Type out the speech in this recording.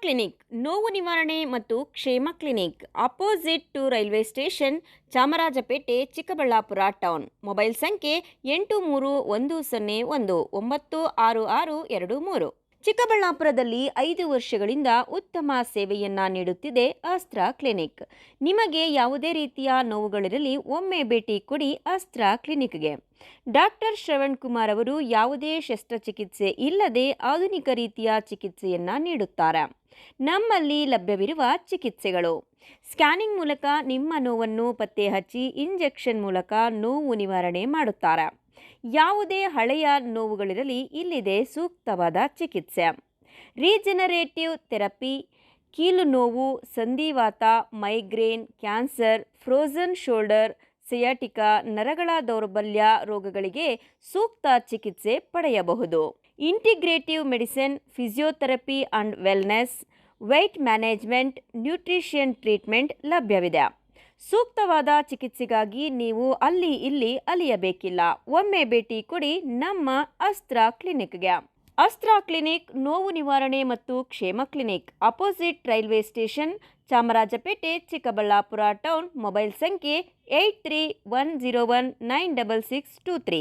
Clinic, ನೋವು ನಿವಾರಣೆ ಮತ್ತು ಕ್ಷೇಮ clinic, opposite to railway station, Chamarajapete, Chikkaballapur town. Mobile ಸಂಖ್ಯೆ ಎಂಟು ಮೂರು ಒಂದು ಸೊನ್ನೆ ಒಂದು, ಒಂಬತ್ತು ಆರು ಆರು ಎರಡು ಮೂರು. ಚಿಕ್ಕಬಳ್ಳಾಪುರದಲ್ಲಿ ಐದು ವರ್ಷಗಳಿಂದ ಉತ್ತಮ ಸೇವೆಯನ್ನ ನೀಡುತ್ತಿದೆ ಅಸ್ತ್ರ ಕ್ಲಿನಿಕ್. ನಿಮಗೆ ಯಾವುದೇ ರೀತಿಯ ನೋವುಗಳಿರಲಿ ಒಮ್ಮೆ ಭೇಟಿ ಕೊಡಿ ಅಸ್ತ್ರ ಕ್ಲಿನಿಕ್ಗೆ. ಡಾಕ್ಟರ್ ಶ್ರವಣ್ ಕುಮಾರ್ ಅವರು ಯಾವುದೇ ಶಸ್ತ್ರಚಿಕಿತ್ಸೆ ಇಲ್ಲದೆ ಆಧುನಿಕ ರೀತಿಯ ಚಿಕಿತ್ಸೆಯನ್ನ ನೀಡುತ್ತಾರೆ. ನಮ್ಮಲ್ಲಿ ಲಭ್ಯವಿರುವ ಚಿಕಿತ್ಸೆಗಳು. ಸ್ಕ್ಯಾನಿಂಗ್ ಮೂಲಕ ನಿಮ್ಮ ನೋವನ್ನು ಪತ್ತೆ ಹಚ್ಚಿ ಇಂಜೆಕ್ಷನ್ ಮೂಲಕ ನೋವು ನಿವಾರಣೆ ಮಾಡುತ್ತಾರೆ. ಯಾವುದೇ ಹಳೆಯ ನೋವುಗಳಿರಲಿ ಇಲ್ಲಿದೆ ಸೂಕ್ತವಾದ ಚಿಕಿತ್ಸೆ. ರೀಜನರೇಟಿವ್ ಥೆರಪಿ, ಕೀಲು ನೋವು, ಸಂಧಿವಾತ, migraine, cancer frozen shoulder, sciatica, ನರಗಳ ದೌರ್ಬಲ್ಯ ರೋಗಗಳಿಗೆ ಸೂಕ್ತ ಚಿಕಿತ್ಸೆ ಪಡೆಯಬಹುದು. Integrative medicine, physiotherapy and wellness, weight management, nutrition treatment ಲಭ್ಯವಿದೆ. ಸೂಕ್ತವಾದ ಚಿಕಿತ್ಸೆಗಾಗಿ ನೀವು ಅಲ್ಲಿ ಇಲ್ಲಿ ಅಲಿಯಬೇಕಿಲ್ಲ. ಒಮ್ಮೆ ಭೇಟಿ ಕೊಡಿ ನಮ್ಮ ಅಸ್ತ್ರ ಕ್ಲಿನಿಕ್ಗೆ. ಅಸ್ತ್ರ ಕ್ಲಿನಿಕ್ ನೋವು ನಿವಾರಣೆ ಮತ್ತು ಕ್ಷೇಮ clinic opposite railway station Chamarajapete, Chikkaballapur town. Mobile ಸಂಖ್ಯೆ eight three one zero one nine double six two three.